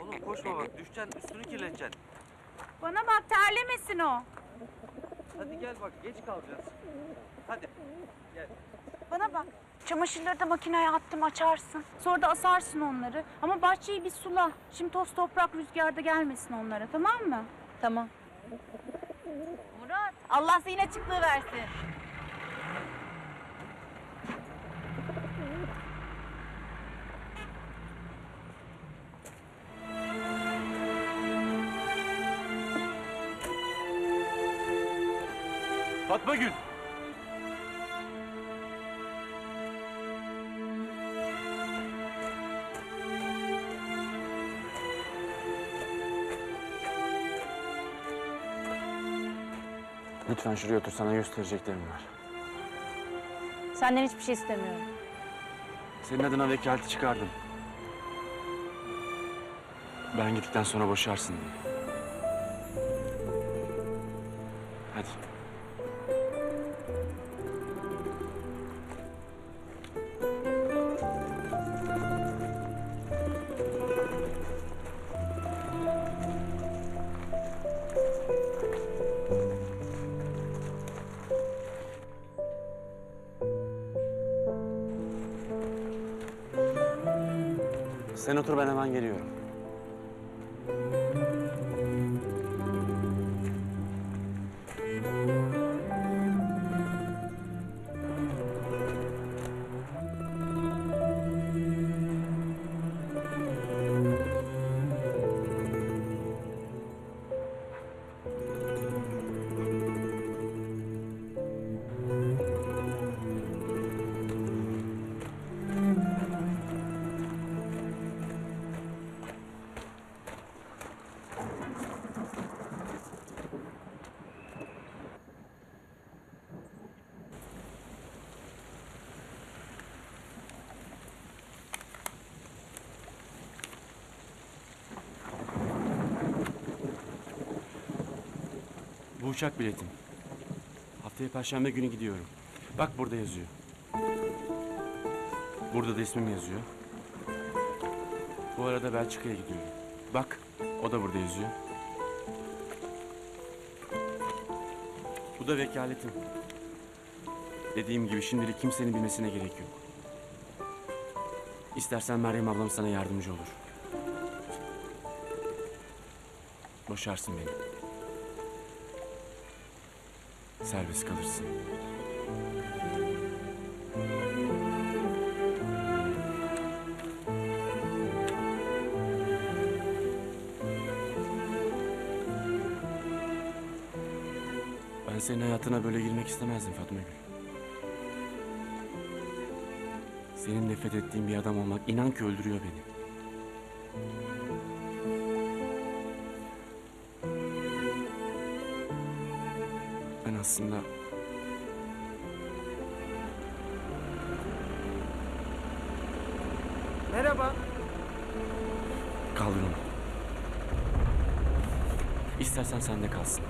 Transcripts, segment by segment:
Oğlum koşma bak düşeceksin üstünü kirleteceksin. Bana bak terlemesin o. Hadi gel bak geç kalacağız. Hadi gel. Çamaşırları da makineye attım açarsın. Sonra da asarsın onları. Ama bahçeyi bir sula. Şimdi toz toprak rüzgarda gelmesin onlara tamam mı? Tamam. Murat Allah zihin açıklığı versin. Fatma Gül. Lütfen şuraya otur sana göstereceklerim var. Senden hiçbir şey istemiyorum. Senin adına vekaleti çıkardım. Ben gittikten sonra boşarsın diye. Hadi. Sen otur ben hemen geliyorum. Uçak biletim. Haftaya perşembe günü gidiyorum. Bak burada yazıyor. Burada da ismim yazıyor. Bu arada Belçika'ya gidiyorum. Bak o da burada yazıyor. Bu da vekaletim. Dediğim gibi şimdilik kimsenin bilmesine gerek yok. İstersen Meryem ablam sana yardımcı olur. Boşarsın beni. Serbest kalırsın. Ben senin hayatına böyle girmek istemezdim Fatma Gül. Senin nefret ettiğin bir adam olmak inan ki öldürüyor beni. Aslında Merhaba. kaldır onu. İstersen sende kalsın.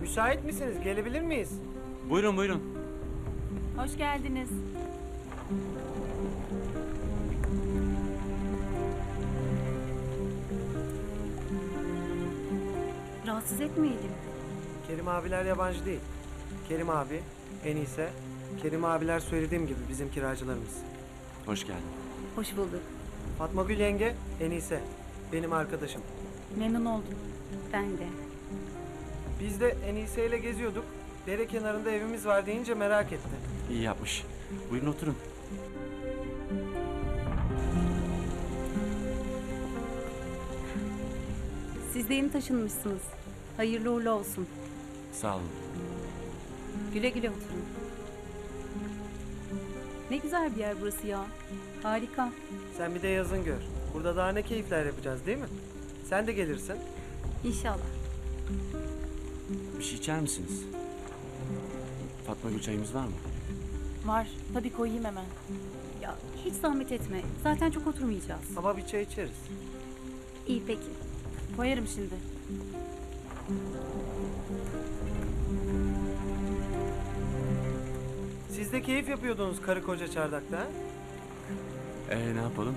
Müsait misiniz? Gelebilir miyiz? Buyurun buyurun. Hoş geldiniz. Rahatsız etmeyelim. Kerim abiler yabancı değil. Kerim abi, Enise, Kerim abiler söylediğim gibi bizim kiracılarımız. Hoş geldin. Hoş bulduk. Fatma Gül yenge, Enise. Benim arkadaşım. Memnun oldum. Ben de. Biz de Enise ile geziyorduk. Dere kenarında evimiz var deyince merak etti. İyi yapmış. Buyurun oturun. Siz de yeni taşınmışsınız. Hayırlı uğurlu olsun. Sağ olun. Güle güle oturun. Ne güzel bir yer burası ya. Harika. Sen bir de yazın gör. Burada daha ne keyifler yapacağız değil mi? Sen de gelirsin. İnşallah. Bir şey içer misiniz? Fatma Gül çayımız var mı? Var. Tabii koyayım hemen. Ya hiç zahmet etme. Zaten çok oturmayacağız. Ama bir çay içeriz. İyi peki. Koyarım şimdi. Siz de keyif yapıyordunuz karı koca çardakta ha? Ee ne yapalım?